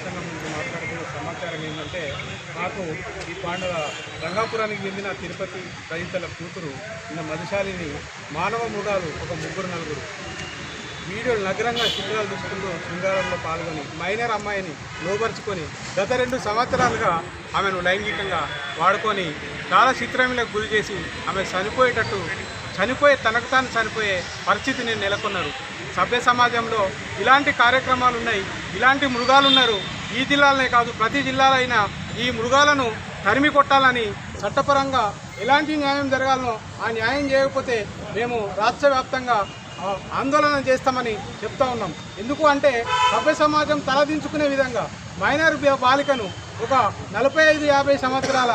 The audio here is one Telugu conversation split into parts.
ప్రసంగం నుంచి మాట్లాడుతున్న సమాచారం ఏంటంటే మాకు ఈ పాండవ రంగాపురానికి చెందిన తిరుపతి రైతుల కూతురు నిన్న మధుశాలిని మానవ మృగాలు ఒక ముగ్గురు నలుగురు. వీడియోలు నగరంగా చిత్రాలు తీసుకుంటూ శృంగారంలో పాల్గొని మైనర్ అమ్మాయిని లోపరుచుకొని గత రెండు సంవత్సరాలుగా ఆమెను లైంగికంగా వాడుకొని చాలా చిత్రమైన గురి చేసి ఆమె చనిపోయేటట్టు చనిపోయే తనకు తాను చనిపోయే పరిస్థితిని నెలకొన్నారు. సభ్య సమాజంలో ఇలాంటి కార్యక్రమాలు ఉన్నాయి ఇలాంటి మృగాలు ఉన్నారు ఈ జిల్లాలనే కాదు ప్రతి జిల్లాలో అయినా ఈ మృగాలను తరిమి కొట్టాలని చట్టపరంగా ఎలాంటి న్యాయం జరగాలనో ఆ న్యాయం చేయకపోతే మేము రాష్ట్ర వ్యాప్తంగా ఆందోళన చేస్తామని చెప్తా ఉన్నాం. ఎందుకు అంటే సభ్య సమాజం తలదించుకునే విధంగా మైనర్ బాలికను ఒక నలభై ఐదు యాభై సంవత్సరాల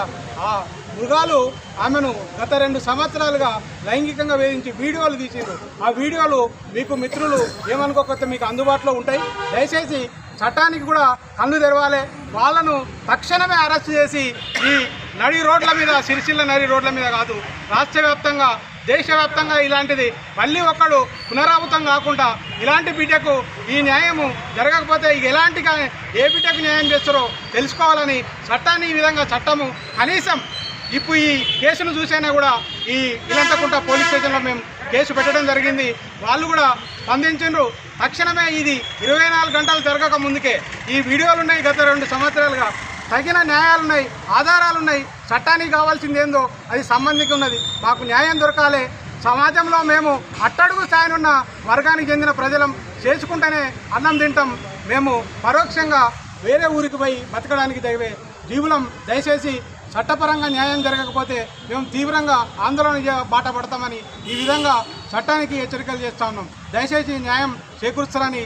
ఆ మృగాలు ఆమెను గత రెండు సంవత్సరాలుగా లైంగికంగా వేధించి వీడియోలు తీసారు ఆ వీడియోలు మీకు మిత్రులు ఏమనుకోకపోతే మీకు అందుబాటులో ఉంటాయి. దయచేసి చట్టానికి కూడా కళ్ళు తెరవాలి. వాళ్ళను తక్షణమే అరెస్ట్ చేసి ఈ నడి రోడ్ల మీద సిరిసిల్ల నడి రోడ్ల మీద కాదు రాష్ట్ర వ్యాప్తంగా దేశవ్యాప్తంగా ఇలాంటిది. మళ్ళీ ఒక్కడు పునరావృతం కాకుండా ఇలాంటి బిడ్డకు ఈ న్యాయము జరగకపోతే ఇక ఎలాంటి ఏ బిడ్డకు న్యాయం చేస్తారో తెలుసుకోవాలని చట్టాన్ని ఈ విధంగా చట్టము కనీసం ఇప్పుడు ఈ కేసును చూసైనా కూడా ఈ ఇలంతకుంట పోలీస్ స్టేషన్లో మేము కేసు పెట్టడం జరిగింది. వాళ్ళు కూడా స్పందించిండ్రు. తక్షణమే ఇది ఇరవై నాలుగు గంటలు జరగక ముందుకే. ఈ వీడియోలు ఉన్నాయి గత రెండు సంవత్సరాలుగా. తగిన న్యాయాలు ఉన్నాయి ఆధారాలు ఉన్నాయి చట్టానికి కావాల్సింది ఏందో అది సంబంధించి ఉన్నది. మాకు న్యాయం దొరకాలి. సమాజంలో మేము అట్టడుగు స్థాయినున్న వర్గానికి చెందిన ప్రజలం చేసుకుంటేనే అన్నం తింటాం. మేము పరోక్షంగా వేరే ఊరికి పోయి బతకడానికి దయవే జీవులం. దయచేసి చట్టపరంగా న్యాయం జరగకపోతే మేము తీవ్రంగా ఆందోళన బాట పడతామని ఈ విధంగా చట్టానికి హెచ్చరికలు చేస్తా ఉన్నాం. దయచేసి న్యాయం చేకూర్చాలని